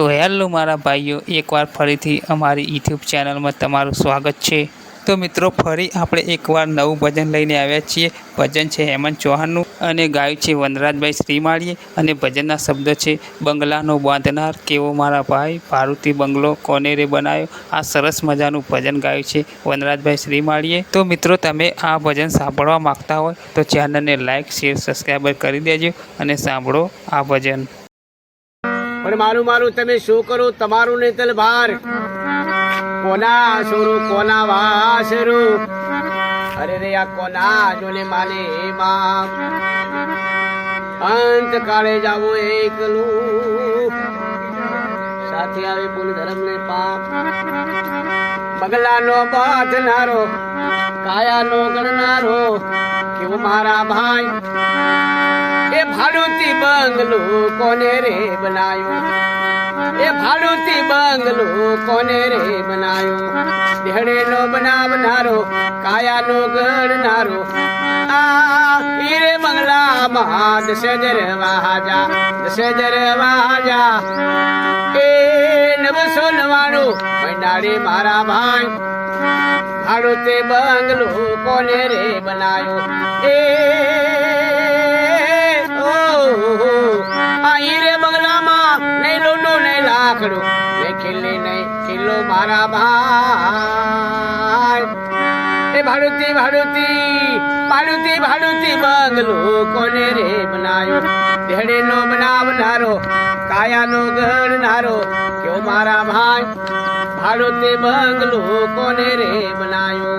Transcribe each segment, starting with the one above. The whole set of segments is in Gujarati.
તો હેલો મારા ભાઈઓ, એકવાર ફરીથી અમારી યુટ્યુબ ચેનલમાં તમારું સ્વાગત છે. તો મિત્રો, ફરી આપણે એકવાર નવું ભજન લઈને આવ્યા છીએ. ભજન છે હેમંત ચૌહાણનું અને ગાયું છે વનરાજભાઈ શ્રીમાળીએ અને ભજનના શબ્દો છે, બંગલાનો બાંધનાર, કેવો મારા ભાઈ? ભારુતી બંગલો કોને રે બનાવ્યો આ સરસ મજાનું ભજન ગાયું છે વનરાજભાઈ શ્રીમાળીએ. તો મિત્રો, તમે આ ભજન સાંભળવા માંગતા હોય તો ચેનલને લાઇક શેર, સબસ્ક્રાઈબર કરી દેજો અને સાંભળો આ ભજન. પણ મારું મારું તમે શું કરો? તમારું નહીં તલ ભાર. કોના સોરું કોના વાસરું? અરે રે આ કોના જોને માને માં અંત કાળે જાવું એકલું. સાથે આવે બોલ ધર્મ ને પાપ. બગલાનો બાંધનારો કાયાનો ગણનારો, કેવો મારા ભાઈ? ભાડુતી બંગલો કોને રે બનાયો? એ ભાડુતી બંગલો કોને રે બનાયો? દેહડે નો બનાવનારો કાયા નો ગણનારો. આ હીરે બંગલામાં દશજર વાજા દશજર વાજા એ નવસો નવાણું મહિનાડે મારા ભાઈ. ભાડુતે બંગલો કોને રે બનાયો? એ ખીલ્લો મારા ભાઈ. એ ભાડુતી ભાડુતી ભાડુતી ભાડુતી બંગલો કોને રે બનાયો? દેહડે નો બનાવનારો, કાયાનો ગણનારો, કયો મારા ભાઈ? ભાડુતી બંગલો કોને રે બનાયો?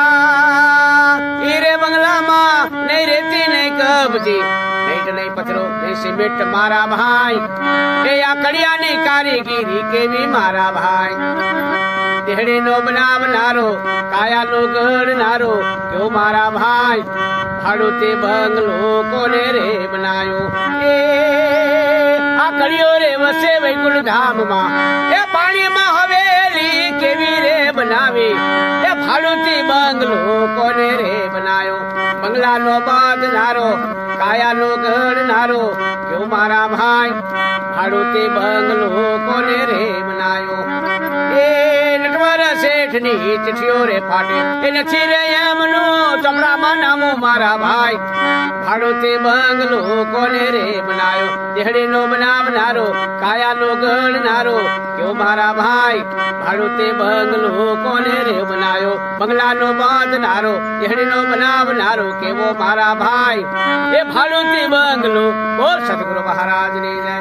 આ હીરે બંગલામાં નહીં રેતી નહીં કબજી. પથરો એ સિમેન્ટ મારા ભાઈ. એ આ કડિયાની કારીગીરી કેવી મારા ભાઈ? દેહડી નો બનાવનારો કાયા નો ગણનારો કેવો મારા ભાઈ? ભાડો તે બંગલો કોને રે બનાયો? એ આ કડિયો રે વસે વૈકુંઠ ધામમાં એ પાણીમાં હવેલી કેવી રે બનાવી? એ ભાડુતી બંગલો કોને રે બનાયો? બંગલાનો બાંધનારો કાયાનો ગણનારો કેવો મારા ભાઈ ભાડુતી બંગલો કોને રે નટવર શેઠની ચીઠીઓ રે ફાટે એ નથી રે એમનો ચમડામાં નામો મારા ભાઈ. ભાડો તે બંગલો કોને રે બનાયો? દેહડી નો બનાવનારો, કાયાનો ગણનારો કયો મારા ભાઈ? ભાડો તે બંગલો કોને રે બનાયો? બંગલાનો બાંધનારો દેહડી નો બનાવનારો, કેવો મારા ભાઈ? એ ભાડો તે બંગલો. બોલ સતગુરુ મહારાજની જય.